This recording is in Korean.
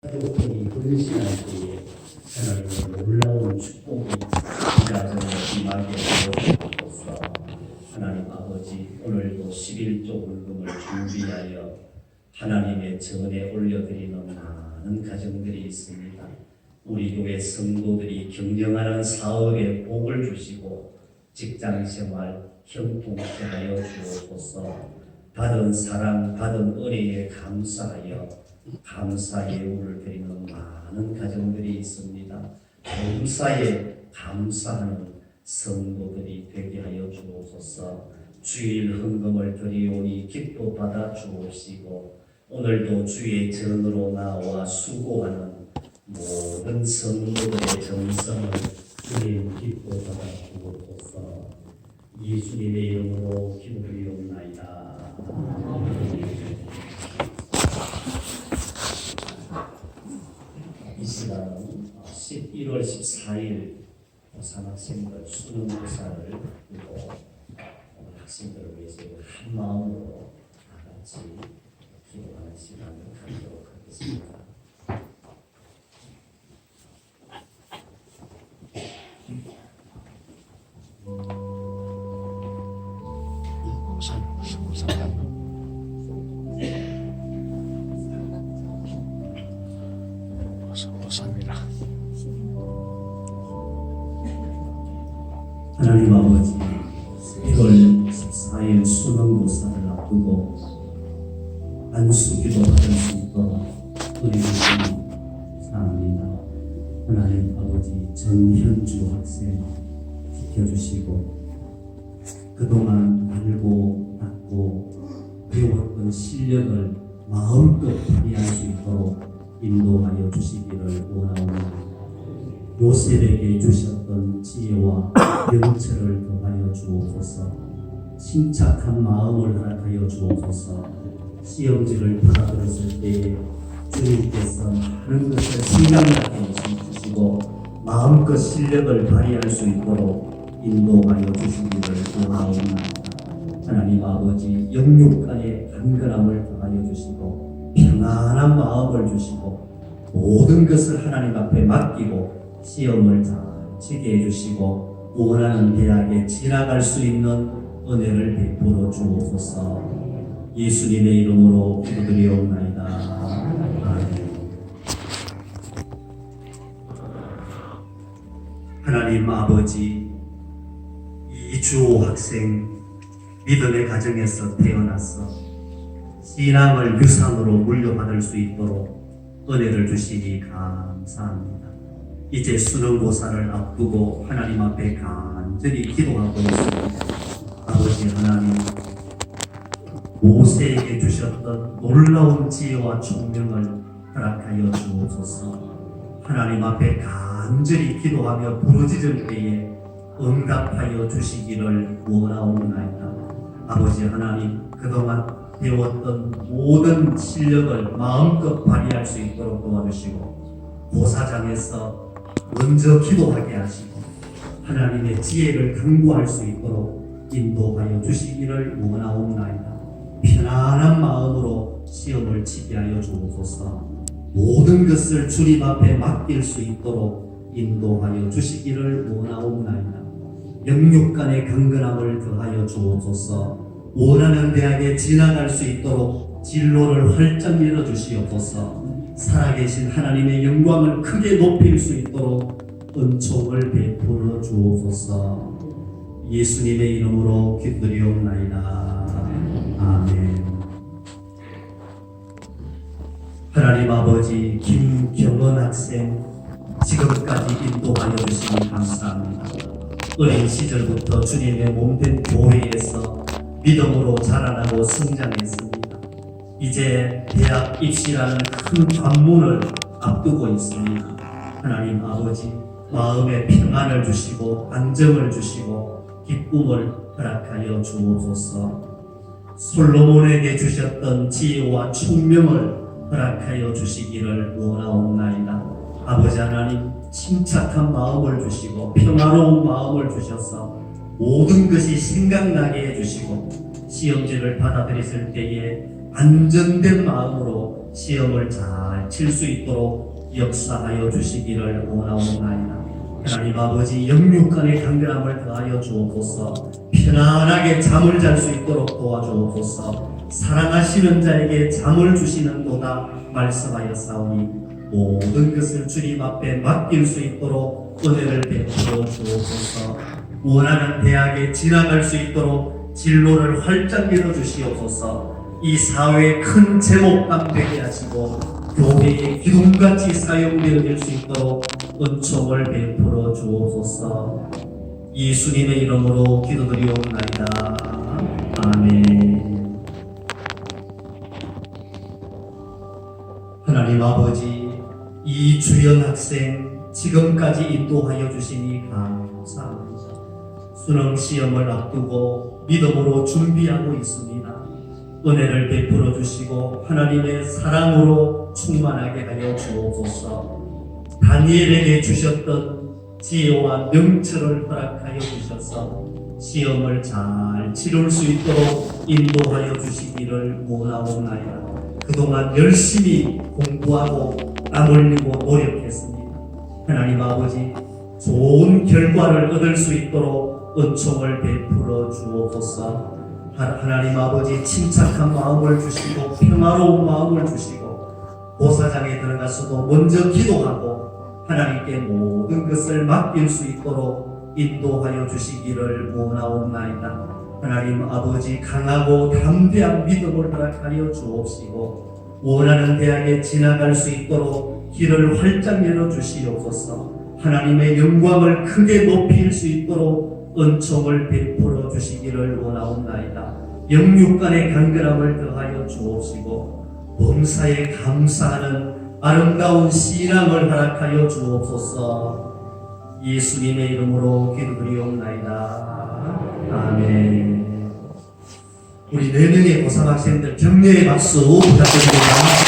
가족들이 헌신할 때에 하나님의 놀라운 축복이 이 가정에 임하게 되옵소서 하나님 아버지 오늘도 11조 헌금을 준비하여 하나님의 전에 올려드리는 많은 가정들이 있습니다. 우리 교회 성도들이 경영하는 사업에 복을 주시고 직장생활 형통케 하여 주옵소서 받은 사랑 받은 은혜에 감사하여 감사 예우를 드리는 많은 가정들이 있습니다. 감사에 감사하는 성도들이 되게 하여 주옵소서. 주일 헌금을 드리오니 기뻐 받아 주옵시고 오늘도 주의 전으로 나와 수고하는 모든 성도들의 정성을 주님 기뻐 받아 주옵소서. 예수님의 이름으로 기도드리옵나이다. 이 시간은 11월 14일 산학생들 수능고사를 두고 오늘 학생들을 위해서 한 마음으로 다 같이 기도하는 시간을 갖도록 하겠습니다. 우 1월 14일 수능고사를 앞두고 안수기도 받을 수 있도록 우리 사랑합니다. 하나님 아버지 전현주 학생 지켜주시고 그동안 알고 닦고 배웠던 실력을 마음껏 발휘할 수 있도록 인도하여 주시기를 원하옵니다. 요셉에게 주셨던 지혜와 영체를 더하여 주옵소서. 침착한 마음을 허락하여 주옵소서. 시험지를 받아들었을 때에 주님께서 많은 것을 생각나게 주시고 마음껏 실력을 발휘할 수 있도록 인도하여 주시기를 원하옵나이다. 하나님 아버지 영육간의 간결함을 더하여 주시고 평안한 마음을 주시고 모든 것을 하나님 앞에 맡기고 시험을 잘 치게 해주시고 원하는 대학에 지나갈 수 있는 은혜를 베풀어 주옵소서 예수님의 이름으로 기도드리옵나이다. 하나님 아버지 이주호 학생 믿음의 가정에서 태어나서 신앙을 유산으로 물려받을 수 있도록 은혜를 주시기 감사합니다. 이제 수능고사를 앞두고 하나님 앞에 간절히 기도하고 있습니다. 아버지 하나님, 모세에게 주셨던 놀라운 지혜와 총명을 허락하여 주옵소서. 하나님 앞에 간절히 기도하며 부르짖을 때에 응답하여 주시기를 원하옵나이다. 아버지 하나님, 그동안 배웠던 모든 실력을 마음껏 발휘할 수 있도록 도와주시고 고사장에서 먼저 기도하게 하시고 하나님의 지혜를 강구할 수 있도록 인도하여 주시기를 원하옵나이다. 편안한 마음으로 시험을 치게 하여 주옵소서. 모든 것을 주님 앞에 맡길 수 있도록 인도하여 주시기를 원하옵나이다. 영육 간의 강건함을 더하여 주옵소서. 원하는 대학에 지나갈 수 있도록 진로를 활짝 열어 주시옵소서. 살아계신 하나님의 영광을 크게 높일 수 있도록 은총을 베풀어 주옵소서. 예수님의 이름으로 기도드리옵나이다. 아멘. 하나님 아버지 김경원 학생 지금까지 인도하여 주시니 감사합니다. 어린 시절부터 주님의 몸된 교회에서 믿음으로 자라나고 성장했습니다. 이제 대학 입시라는 큰 관문을 앞두고 있습니다. 하나님 아버지 마음에 평안을 주시고 안정을 주시고 기쁨을 허락하여 주옵소서. 솔로몬에게 주셨던 지혜와 총명을 허락하여 주시기를 원하옵나이다. 아버지 하나님 침착한 마음을 주시고 평화로운 마음을 주셔서 모든 것이 생각나게 해주시고 시험지를 받아들였을 때에 안정된 마음으로 시험을 잘 칠 수 있도록 역사하여 주시기를 원하옵나이다. 하나님 아버지 영육간의 간결함을 더하여 주옵소서. 편안하게 잠을 잘 수 있도록 도와주옵소서. 사랑하시는 자에게 잠을 주시는 도다 말씀하여 싸우니 모든 것을 주님 앞에 맡길 수 있도록 은혜를 베풀어 주옵소서. 원하는 대학에 진학할 수 있도록 진로를 활짝 열어 주시옵소서 이 사회의 큰 제목감 되게 하시고 교회의 기둥같이 사용되어질 수 있도록 은총을 베풀어 주옵소서. 예수님의 이름으로 기도드리옵나이다. 아멘. 하나님 아버지 이 주연 학생 지금까지 인도하여 주시니 감사합니다. 수능 시험을 앞두고 믿음으로 준비하고 있습니다 은혜를 베풀어 주시고 하나님의 사랑으로 충만하게 하여 주옵소서. 다니엘에게 주셨던 지혜와 명철을 허락하여 주셔서 시험을 잘 치룰 수 있도록 인도하여 주시기를 원하옵나이다. 그동안 열심히 공부하고 땀 흘리고 노력했습니다. 하나님 아버지 좋은 결과를 얻을 수 있도록 은총을 베풀어 주옵소서. 하- 하나님 아버지 침착한 마음을 주시고 평화로운 마음을 주시고 보사장에 들어가서도 먼저 기도하고 하나님께 모든 것을 맡길 수 있도록 인도하여 주시기를 원하옵나이다. 하나님 아버지 강하고 담대한 믿음을 허락하여 주옵시고 원하는 대학에 지나갈 수 있도록 길을 활짝 열어 주시옵소서. 하나님의 영광을 크게 높일 수 있도록 은총을 베풀어 주시기를 원하옵나이다. 영육간의 간결함을 더하여 주옵시고 범사에 감사하는 아름다운 신앙을 허락하여 주옵소서. 예수님의 이름으로 기도드리옵나이다. 아멘. 우리 네 명의 고삼 학생들 격려의 박수 부탁드립니다.